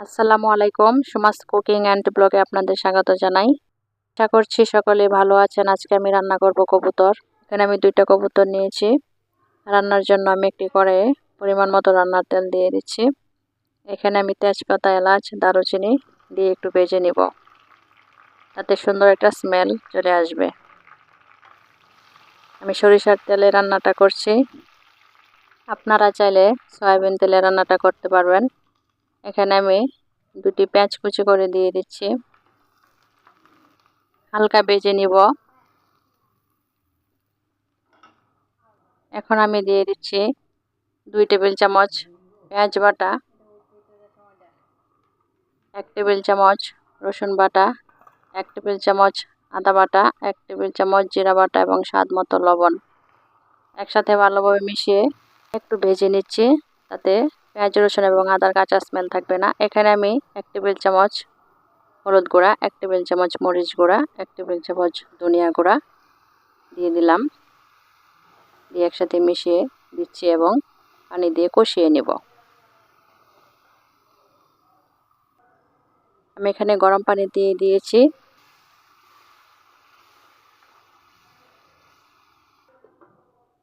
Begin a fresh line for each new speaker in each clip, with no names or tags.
আসসালামু আলাইকুম। Suma's cooking and ব্লগে আপনাদের স্বাগত জানাই। আশা করছি সকলে ভালো আছেন। আজকে আমি রান্না করব কবুতর। এখানে আমি দুইটা কবুতর নিয়েছি। রান্নার জন্য আমি একটি করে পরিমাণ মতো রান্নার তেল দিয়ে দিচ্ছি। এখানে আমি তেজপাতা, এলাচ, দারুচিনি দিয়ে একটু ভেজে নিব। তাতে সুন্দর একটা স্মেল চলে আসবে। আমি সরিষার তেলে রান্নাটা করছি। আপনারা চাইলে সয়াবিন তেলে রান্নাটা করতে পারবেন। এখানে আমি দুটি পেঁয়াজ কুচি করে দিয়ে দিচ্ছি। হালকা বেজে নিব। এখন আমি দিয়ে দিচ্ছি দুই টেবিল চামচ পেঁয়াজ বাটা, এক টেবিল চামচ রসুন বাটা, এক টেবিল চামচ আদা বাটা, এক টেবিল চামচ জিরা বাটা এবং স্বাদ মতো লবণ। একসাথে ভালোভাবে মিশিয়ে একটু ভেজে নিচ্ছি, তাতে পেঁয়াজ, রসুন এবং আদার কাঁচা স্মেল থাকবে না। এখানে আমি এক টেবিল চামচ হলুদ গুঁড়া, এক টেবিল চামচ মরিচ গুঁড়া, এক টেবিল চামচ ধনিয়া গুঁড়া দিয়ে দিলাম। দিয়ে একসাথে মিশিয়ে দিচ্ছি এবং পানি দিয়ে কষিয়ে নেব। আমি এখানে গরম পানি দিয়ে দিয়েছি।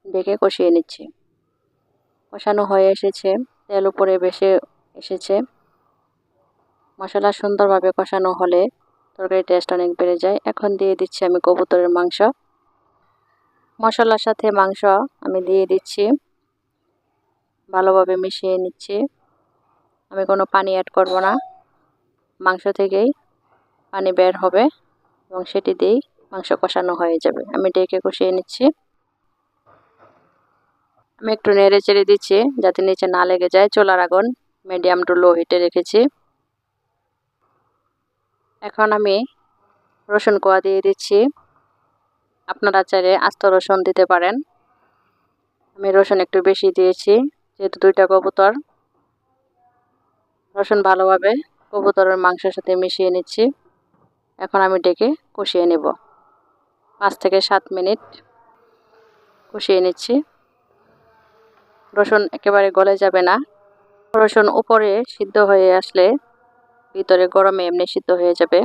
ডেকে কষিয়ে নিচ্ছি। কষানো হয়ে এসেছে। তেল উপরে বেশি এসেছে। মশলা সুন্দরভাবে কষানো হলে তরকারি টেস্ট অনেক বেড়ে যায়। এখন দিয়ে দিচ্ছি আমি কবুতরের মাংস। মশলার সাথে মাংস আমি দিয়ে দিচ্ছি। ভালোভাবে মিশিয়ে নিচ্ছি। আমি কোনো পানি অ্যাড করব না। মাংস থেকেই পানি বের হবে এবং সেটি দিয়েই মাংস কষানো হয়ে যাবে। আমি ডেকে কষিয়ে নিচ্ছি। আমি একটু নেড়ে চেড়ে দিচ্ছি, যাতে নিচে না লেগে যায়। চোলার আগুন মিডিয়াম টু লো হিটে রেখেছি। এখন আমি রসুন কোয়া দিয়ে দিচ্ছি। আপনারা চাইলে আস্ত রসুন দিতে পারেন। আমি রসুন একটু বেশি দিয়েছি, যেহেতু দুইটা কবুতর। রসুন ভালোভাবে কবুতরের মাংসের সাথে মিশিয়ে নিচ্ছি। এখন আমি ডেকে কষিয়ে নেব। পাঁচ থেকে সাত মিনিট কষিয়ে নিচ্ছি। রসুন একেবারে গলে যাবে না। রসুন উপরে সিদ্ধ হয়ে আসলে ভিতরে গরমে এমনি সিদ্ধ হয়ে যাবে।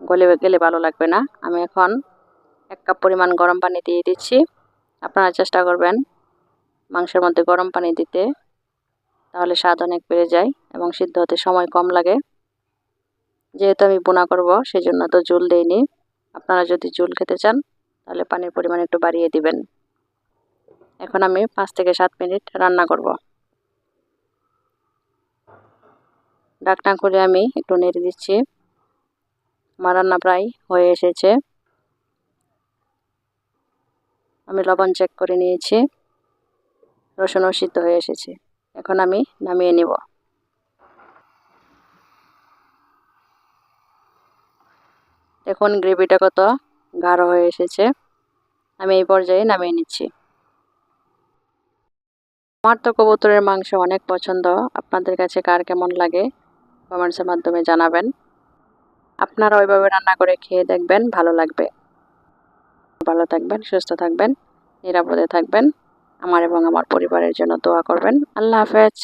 গলে গেলে ভালো লাগবে না। আমি এখন এক কাপ পরিমাণ গরম পানি দিয়ে দিচ্ছি। আপনারা চেষ্টা করবেন মাংসের মধ্যে গরম পানি দিতে, তাহলে স্বাদ অনেক বেড়ে যায় এবং সিদ্ধ হতে সময় কম লাগে। যেহেতু আমি বোনা করব, সেজন্য তো জুল দেইনি। আপনারা যদি জুল খেতে চান, তাহলে পানির পরিমাণ একটু বাড়িয়ে দিবেন। এখন আমি পাঁচ থেকে সাত মিনিট রান্না করব। ডাকনা খুলে আমি একটু নেড়ে দিচ্ছি। আমার রান্না প্রায় হয়ে এসেছে। আমি লবণ চেক করে নিয়েছি। রসুনও সিদ্ধ হয়ে এসেছে। এখন আমি নামিয়ে নিব। দেখুন গ্রেভিটা কত গাঢ় হয়ে এসেছে। আমি এই পর্যায়ে নামিয়ে নিচ্ছি। আমার তো কবুতরের মাংস অনেক পছন্দ। আপনাদের কাছে কার কেমন লাগে কমেন্টসের মাধ্যমে জানাবেন। আপনারা ওইভাবে রান্না করে খেয়ে দেখবেন, ভালো লাগবে। ভালো থাকবেন, সুস্থ থাকবেন, নিরাপদে থাকবেন। আমার এবং আমার পরিবারের জন্য দোয়া করবেন। আল্লাহ হাফেজ।